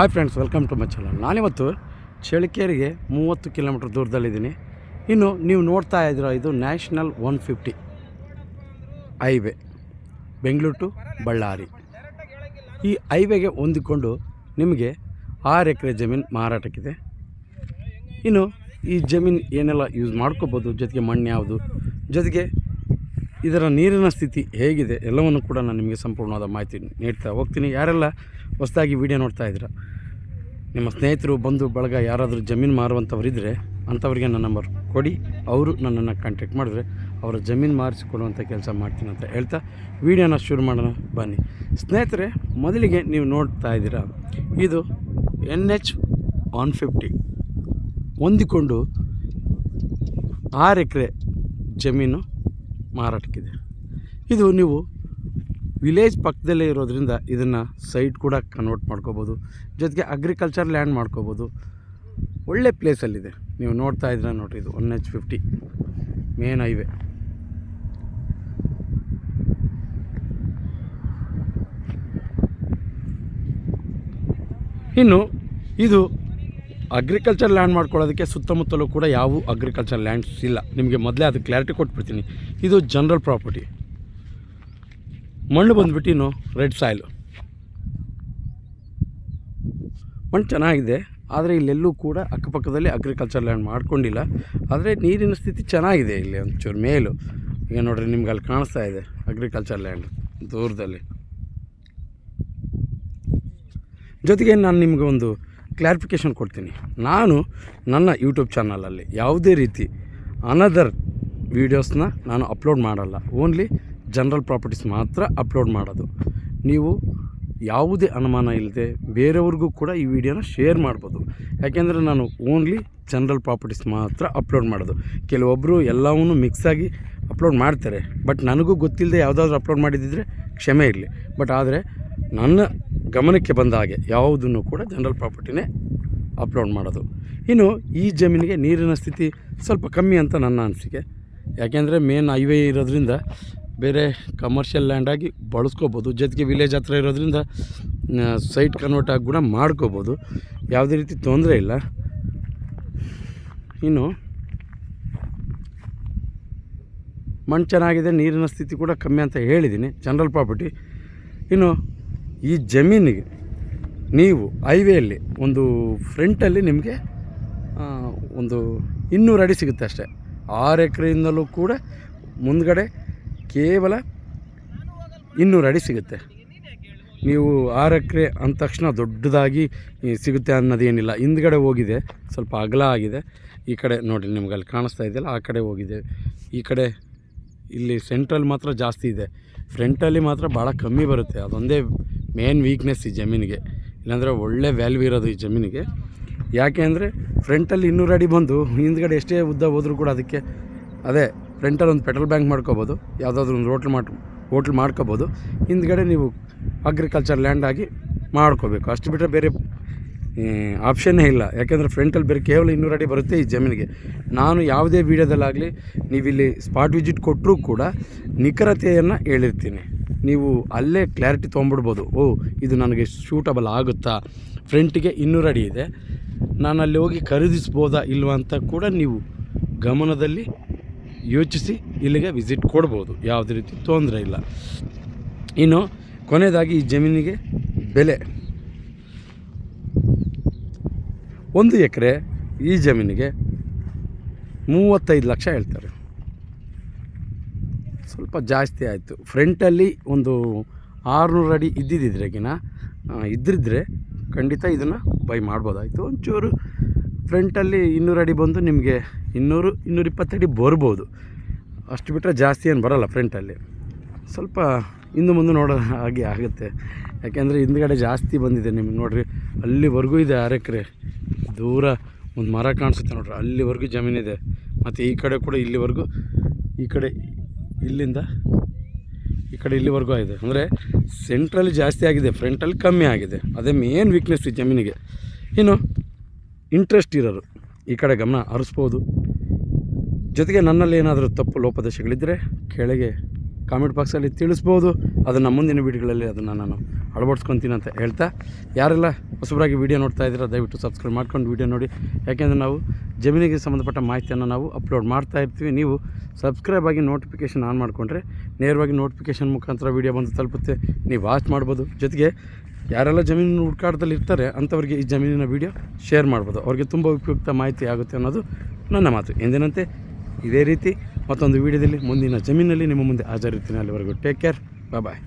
Hi friends welcome to my channel ನಾನಿವತ್ತು ಚಳಿಕೇರಿಗೆ ಮೂವತ್ತು ಕಿಲೋಮೀಟ್ರ್ ದೂರದಲ್ಲಿದ್ದೀನಿ. ಇನ್ನು ನೀವು ನೋಡ್ತಾ ಇದ್ದೀರ, ಇದು national one fifty highway Bengaluru to Ballari ಈ ಹೈವೇಗೆ ಹೊಂದಿಕೊಂಡು ನಿಮಗೆ ಆರು ಎಕರೆ ಜಮೀನು ಮಾರಾಟಕ್ಕಿದೆ. ಇನ್ನು ಈ ಜಮೀನು ಏನೆಲ್ಲ ಯೂಸ್ ಮಾಡ್ಕೋಬೋದು, ಜೊತೆಗೆ ಮಣ್ಣು ಯಾವುದು, ಜೊತೆಗೆ ಇದರ ನೀರಿನ ಸ್ಥಿತಿ ಹೇಗಿದೆ, ಎಲ್ಲವನ್ನು ಕೂಡ ನಾನು ನಿಮಗೆ ಸಂಪೂರ್ಣವಾದ ಮಾಹಿತಿ ನೀಡ್ತಾ ಹೋಗ್ತೀನಿ. ಯಾರೆಲ್ಲ ಹೊಸದಾಗಿ ವೀಡಿಯೋ ನೋಡ್ತಾ ಇದ್ದೀರ? ನಿಮ್ಮ ಸ್ನೇಹಿತರು, ಬಂಧು, ಬಳಗ ಯಾರಾದರೂ ಜಮೀನು ಮಾರುವಂಥವ್ರಿದ್ದರೆ ಅಂಥವ್ರಿಗೆ ನನ್ನ ನಂಬರ್ ಕೊಡಿ. ಅವರು ನನ್ನನ್ನು ಕಾಂಟ್ಯಾಕ್ಟ್ ಮಾಡಿದ್ರೆ ಅವರ ಜಮೀನು ಮಾರಿಸಿಕೊಡುವಂಥ ಕೆಲಸ ಮಾಡ್ತೀನಿ ಅಂತ ಹೇಳ್ತಾ ವೀಡಿಯೋನ ಶುರು ಮಾಡೋಣ. ಬನ್ನಿ. ಸ್ನೇಹಿತರೆ, ಮೊದಲಿಗೆ ನೀವು ನೋಡ್ತಾ ಇದ್ದೀರಾ, ಇದು ಎನ್ ಎಚ್ ಒನ್ ಫಿಫ್ಟಿ ಹೊಂದಿಕೊಂಡು ಆರು ಎಕರೆ ಜಮೀನು ಮಾರಾಟಕ್ಕಿದೆ. ಇದು ನೀವು ವಿಲೇಜ್ ಪಕ್ಕದಲ್ಲೇ ಇರೋದ್ರಿಂದ ಇದನ್ನು ಸೈಟ್ ಕೂಡ ಕನ್ವರ್ಟ್ ಮಾಡ್ಕೋಬೋದು. ಜೊತೆಗೆ ಅಗ್ರಿಕಲ್ಚರ್ ಲ್ಯಾಂಡ್ ಮಾಡ್ಕೋಬೋದು. ಒಳ್ಳೆ ಪ್ಲೇಸಲ್ಲಿದೆ ನೀವು ನೋಡ್ತಾ ಇದ್ದೀರ ನೋಡಿ ಇದು one H fifty main highway ಇನ್ನು ಇದು ಅಗ್ರಿಕಲ್ಚರ್ ಲ್ಯಾಂಡ್ ಮಾಡ್ಕೊಳ್ಳೋದಕ್ಕೆ ಸುತ್ತಮುತ್ತಲೂ ಕೂಡ ಯಾವ ಅಗ್ರಿಕಲ್ಚರ್ ಲ್ಯಾಂಡ್ಸ್ ಇಲ್ಲ. ನಿಮಗೆ ಮೊದಲೇ ಅದು ಕ್ಲಾರಿಟಿ ಕೊಟ್ಬಿಡ್ತೀನಿ. ಇದು ಜನರಲ್ ಪ್ರಾಪರ್ಟಿ ಮಣ್ಣು ಬಂದ್ಬಿಟ್ಟು ಇನ್ನು ರೆಡ್ ಸಾಯ್ಲು. ಮಣ್ಣು ಚೆನ್ನಾಗಿದೆ, ಆದರೆ ಇಲ್ಲೆಲ್ಲೂ ಕೂಡ ಅಕ್ಕಪಕ್ಕದಲ್ಲಿ ಅಗ್ರಿಕಲ್ಚರ್ ಲ್ಯಾಂಡ್ ಮಾಡ್ಕೊಂಡಿಲ್ಲ. ಆದರೆ ನೀರಿನ ಸ್ಥಿತಿ ಚೆನ್ನಾಗಿದೆ ಇಲ್ಲಿ ಒಂಚೂರು ಮೇಲು. ಈಗ ನೋಡ್ರಿ ನಿಮ್ಗೆ ಅಲ್ಲಿ ಕಾಣಿಸ್ತಾ ಇದೆ ಅಗ್ರಿಕಲ್ಚರ್ ಲ್ಯಾಂಡ್ ದೂರದಲ್ಲಿ. ಜೊತೆಗೆ ನಾನು ನಿಮಗೆ ಒಂದು ಕ್ಲಾರಿಫಿಕೇಷನ್ ಕೊಡ್ತೀನಿ. ನಾನು ನನ್ನ ಯೂಟ್ಯೂಬ್ ಚಾನಲಲ್ಲಿ ಯಾವುದೇ ರೀತಿ ಅನದರ್ ವೀಡಿಯೋಸ್ನ ನಾನು ಅಪ್ಲೋಡ್ ಮಾಡಲ್ಲ. ಓನ್ಲಿ ಜನರಲ್ ಪ್ರಾಪರ್ಟೀಸ್ ಮಾತ್ರ ಅಪ್ಲೋಡ್ ಮಾಡೋದು. ನೀವು ಯಾವುದೇ ಅನುಮಾನ ಇಲ್ಲದೆ ಬೇರೆಯವ್ರಿಗೂ ಕೂಡ ಈ ವಿಡಿಯೋನ ಶೇರ್ ಮಾಡ್ಬೋದು. ಯಾಕೆಂದರೆ ನಾನು ಓನ್ಲಿ ಜನರಲ್ ಪ್ರಾಪರ್ಟೀಸ್ ಮಾತ್ರ ಅಪ್ಲೋಡ್ ಮಾಡೋದು. ಕೆಲವೊಬ್ಬರು ಎಲ್ಲವನ್ನೂ ಮಿಕ್ಸಾಗಿ ಅಪ್ಲೋಡ್ ಮಾಡ್ತಾರೆ. ಬಟ್ ನನಗೂ ಗೊತ್ತಿಲ್ಲದೆ ಯಾವುದಾದ್ರೂ ಅಪ್ಲೋಡ್ ಮಾಡಿದ್ದಿದ್ರೆ ಕ್ಷಮೆ ಇರಲಿ. ಬಟ್ ಆದರೆ ನನ್ನ ಗಮನಕ್ಕೆ ಬಂದ ಹಾಗೆ ಯಾವುದನ್ನು ಕೂಡ ಜನರಲ್ ಪ್ರಾಪರ್ಟಿನೇ ಅಪ್ಲೋಡ್ ಮಾಡೋದು. ಇನ್ನು ಈ ಜಮೀನಿಗೆ ನೀರಿನ ಸ್ಥಿತಿ ಸ್ವಲ್ಪ ಕಮ್ಮಿ ಅಂತ ನನ್ನ ಅನಿಸಿಕೆ. ಯಾಕೆಂದರೆ ಮೇನ್ ಹೈವೇ ಇರೋದ್ರಿಂದ ಬೇರೆ ಕಮರ್ಷಿಯಲ್ ಲ್ಯಾಂಡಾಗಿ ಬಳಸ್ಕೋಬೋದು. ಜೊತೆಗೆ ವಿಲೇಜ್ ಹತ್ರ ಇರೋದ್ರಿಂದ ಸೈಟ್ ಕನ್ವರ್ಟ್ ಆಗಿ ಕೂಡ ಮಾಡ್ಕೋಬೋದು. ಯಾವುದೇ ರೀತಿ ತೊಂದರೆ ಇಲ್ಲ. ಇನ್ನು, ಮಣ್ಣು ಚೆನ್ನಾಗಿದೆ, ನೀರಿನ ಸ್ಥಿತಿ ಕೂಡ ಕಮ್ಮಿ ಅಂತ ಹೇಳಿದ್ದೀನಿ ಜನರಲ್ ಪ್ರಾಪರ್ಟಿ ಇನ್ನು, ಈ ಜಮೀನಿಗೆ ನೀವು ಹೈವೇಯಲ್ಲಿ ಒಂದು ಫ್ರಂಟಲ್ಲಿ ನಿಮಗೆ ಒಂದು ಇನ್ನೂರು ಅಡಿ ಸಿಗುತ್ತೆ ಅಷ್ಟೇ. ಆರು ಎಕರೆಯಿಂದಲೂ ಕೂಡ ಮುಂದ್ಗಡೆ ಕೇವಲ ಇನ್ನೂರು ಅಡಿ ಸಿಗುತ್ತೆ. ನೀವು ಆರು ಎಕರೆ ಅಂದ ತಕ್ಷಣ ದೊಡ್ಡದಾಗಿ ಸಿಗುತ್ತೆ ಅನ್ನೋದೇನಿಲ್ಲ. ಹಿಂದ್ಗಡೆ ಹೋಗಿದೆ, ಸ್ವಲ್ಪ ಅಗಲ ಆಗಿದೆ. ಈ ಕಡೆ ನೋಡಿ, ನಿಮ್ಗೆ ಅಲ್ಲಿ ಕಾಣಿಸ್ತಾ ಇದೆಯಲ್ಲ, ಆ ಕಡೆ ಹೋಗಿದೆ. ಈ ಕಡೆ ಇಲ್ಲಿ ಸೆಂಟ್ರಲ್ ಮಾತ್ರ ಜಾಸ್ತಿ ಇದೆ. ಫ್ರಂಟಲ್ಲಿ ಮಾತ್ರ ಭಾಳ ಕಮ್ಮಿ ಬರುತ್ತೆ. ಅದೊಂದೇ ಮೇನ್ ವೀಕ್ನೆಸ್ ಈ ಜಮೀನಿಗೆ. ಇಲ್ಲಾಂದರೆ ಒಳ್ಳೆ ವ್ಯಾಲ್ಯೂ ಇರೋದು ಈ ಜಮೀನಿಗೆ. ಯಾಕೆ ಅಂದರೆ ಫ್ರಂಟಲ್ಲಿ ಇನ್ನೂರು ಅಡಿ ಬಂದು, ಹಿಂದ್ಗಡೆ ಎಷ್ಟೇ ಉದ್ದ ಹೋದರೂ ಕೂಡ ಅದಕ್ಕೆ, ಅದೇ ಫ್ರಂಟಲ್ಲಿ ಒಂದು ಪೆಟ್ರೋಲ್ ಬ್ಯಾಂಕ್ ಮಾಡ್ಕೋಬೋದು, ಯಾವುದಾದ್ರೂ ಒಂದು ಹೋಟ್ಲ್ ಮಾಡಿ ಹೋಟ್ಲ್ ಮಾಡ್ಕೋಬೋದು. ಹಿಂದ್ಗಡೆ ನೀವು ಅಗ್ರಿಕಲ್ಚರ್ ಲ್ಯಾಂಡ್ ಆಗಿ ಮಾಡ್ಕೋಬೇಕು. ಅಷ್ಟು ಬಿಟ್ಟರೆ ಬೇರೆ ಆಪ್ಷನ್ನೇ ಇಲ್ಲ. ಯಾಕೆಂದರೆ ಫ್ರೆಂಟಲ್ಲಿ ಬೇರೆ ಕೇವಲ ಇನ್ನೂರು ಅಡಿ ಬರುತ್ತೆ ಈ ಜಮೀನಿಗೆ. ನಾನು ಯಾವುದೇ ವೀಡಿಯೋದಲ್ಲಾಗಲಿ ನೀವಿಲ್ಲಿ ಸ್ಪಾಟ್ ವಿಸಿಟ್ ಕೊಟ್ಟರೂ ಕೂಡ ನಿಖರತೆಯನ್ನು ಹೇಳಿರ್ತೀನಿ. ನೀವು ಅಲ್ಲೇ ಕ್ಲಾರಿಟಿ ತೊಗೊಂಬಿಡ್ಬೋದು ಓ, ಇದು ನನಗೆ ಶೂಟಬಲ್ ಆಗುತ್ತಾ? ಫ್ರೆಂಟಿಗೆ ಇನ್ನೂರು ಅಡಿ ಇದೆ. ನಾನು ಅಲ್ಲಿ ಹೋಗಿ ಖರೀದಿಸ್ಬೋದಾ, ಇಲ್ವಾ ಅಂತ ಕೂಡ ನೀವು ಗಮನದಲ್ಲಿ ಯೋಚಿಸಿ ಇಲ್ಲಿಗೆ ವಿಸಿಟ್ ಕೊಡ್ಬೋದು. ಯಾವುದೇ ರೀತಿ ತೊಂದರೆ ಇಲ್ಲ. ಇನ್ನು ಕೊನೆಯದಾಗಿ ಈ ಜಮೀನಿಗೆ ಬೆಲೆ. ಒಂದು ಎಕರೆ ಈ ಜಮೀನಿಗೆ ಮೂವತ್ತೈದು ಲಕ್ಷ ಹೇಳ್ತಾರೆ. ಸ್ವಲ್ಪ ಜಾಸ್ತಿ ಆಯಿತು. ಫ್ರಂಟಲ್ಲಿ ಒಂದು ಆರುನೂರು ಅಡಿ ಇದ್ದಿದ್ದರೆಗಿನ ಇದ್ದಿದ್ರೆ ಖಂಡಿತ ಇದನ್ನು ಬೈ ಮಾಡ್ಬೋದಾಯಿತು. ಒಂಚೂರು ಫ್ರಂಟಲ್ಲಿ ಇನ್ನೂರು ಅಡಿ ಬಂದು ನಿಮಗೆ ಇನ್ನೂರು, ಇನ್ನೂರ ಇಪ್ಪತ್ತಡಿ ಬರ್ಬೋದು. ಅಷ್ಟು ಬಿಟ್ಟರೆ ಜಾಸ್ತಿ ಏನು ಬರೋಲ್ಲ ಫ್ರಂಟಲ್ಲಿ ಸ್ವಲ್ಪ ಹಿಂದೆ ಮುಂದೆ ನೋಡೋ ಹಾಗೆ ಆಗುತ್ತೆ. ಯಾಕೆಂದರೆ ಹಿಂದ್ಗಡೆ ಜಾಸ್ತಿ ಬಂದಿದೆ ನಿಮ್ಗೆ ನೋಡಿರಿ. ಅಲ್ಲಿವರೆಗೂ ಇದೆ ಎಕರೆ ದೂರ ಒಂದು ಮರ ಕಾಣಿಸುತ್ತೆ ನೋಡ್ರಿ. ಅಲ್ಲಿವರೆಗೂ ಜಮೀನಿದೆ ಮತ್ತು ಈ ಕಡೆ ಕೂಡ ಇಲ್ಲಿವರೆಗೂ, ಈ ಕಡೆ ಇಲ್ಲಿಂದ, ಈ ಕಡೆ ಇಲ್ಲಿವರೆಗೂ ಆಗಿದೆ. ಅಂದರೆ ಸೆಂಟ್ರಲ್ಲಿ ಜಾಸ್ತಿ ಆಗಿದೆ ಫ್ರಂಟಲ್ಲಿ ಕಮ್ಮಿ ಆಗಿದೆ. ಅದೇ ಮೇನ್ ವೀಕ್ನೆಸ್ ಈ ಜಮೀನಿಗೆ. ಇನ್ನು ಇಂಟ್ರೆಸ್ಟ್ ಇರೋರು ಈ ಕಡೆ ಗಮನ ಹರಿಸ್ಬೋದು. ಜೊತೆಗೆ ನನ್ನಲ್ಲಿ ಏನಾದರೂ ತಪ್ಪು ಲೋಪದೇಶಗಳಿದ್ದರೆ ಕೆಳಗೆ ಕಾಮೆಂಟ್ ಬಾಕ್ಸಲ್ಲಿ ತಿಳಿಸ್ಬೋದು. ಅದನ್ನು ಮುಂದಿನ ವೀಡಿಯೋಗಳಲ್ಲಿ ಅದನ್ನು ನಾನು ಅಳವಡಿಸ್ಕೊತೀನಿ ಅಂತ ಹೇಳ್ತಾ, ಯಾರೆಲ್ಲ ಹೊಸಬರಾಗಿ ವೀಡಿಯೋ ನೋಡ್ತಾ ಇದ್ದೀರಾ, ದಯವಿಟ್ಟು ಸಬ್ಸ್ಕ್ರೈಬ್ ಮಾಡ್ಕೊಂಡು ವೀಡಿಯೋ ನೋಡಿ. ಯಾಕೆಂದರೆ ನಾವು ಜಮೀನಿಗೆ ಸಂಬಂಧಪಟ್ಟ ಮಾಹಿತಿಯನ್ನು ನಾವು ಅಪ್ಲೋಡ್ ಮಾಡ್ತಾ ಇರ್ತೀವಿ. ನೀವು ಸಬ್ಸ್ಕ್ರೈಬ್ ಆಗಿ ನೋಟಿಫಿಕೇಷನ್ ಆನ್ ಮಾಡಿಕೊಂಡ್ರೆ ನೇರವಾಗಿ ನೋಟಿಫಿಕೇಷನ್ ಮುಖಾಂತರ ವೀಡಿಯೋ ಬಂದು ತಲುಪುತ್ತೆ. ನೀವು ವಾಚ್ ಮಾಡ್ಬೋದು. ಜೊತೆಗೆ ಯಾರೆಲ್ಲ ಜಮೀನು ಹುಡುಕಾಟದಲ್ಲಿ ಇರ್ತಾರೆ, ಅಂಥವ್ರಿಗೆ ಈ ಜಮೀನಿನ ವೀಡಿಯೋ ಶೇರ್ ಮಾಡ್ಬೋದು. ಅವ್ರಿಗೆ ತುಂಬ ಉಪಯುಕ್ತ ಮಾಹಿತಿ ಆಗುತ್ತೆ ಅನ್ನೋದು ನನ್ನ ಮಾತು. ಎಂದಿನಂತೆ, ಇದೇ ರೀತಿ ಮತ್ತೊಂದು ವೀಡಿಯೋದಲ್ಲಿ ಮುಂದಿನ ಜಮೀನಲ್ಲಿ ನಿಮ್ಮ ಮುಂದೆ ಹಾಜರಿರ್ತೀನಿ. ಅಲ್ಲಿವರೆಗೂ ಟೇಕ್ ಕೇರ್ ಬಾಯ್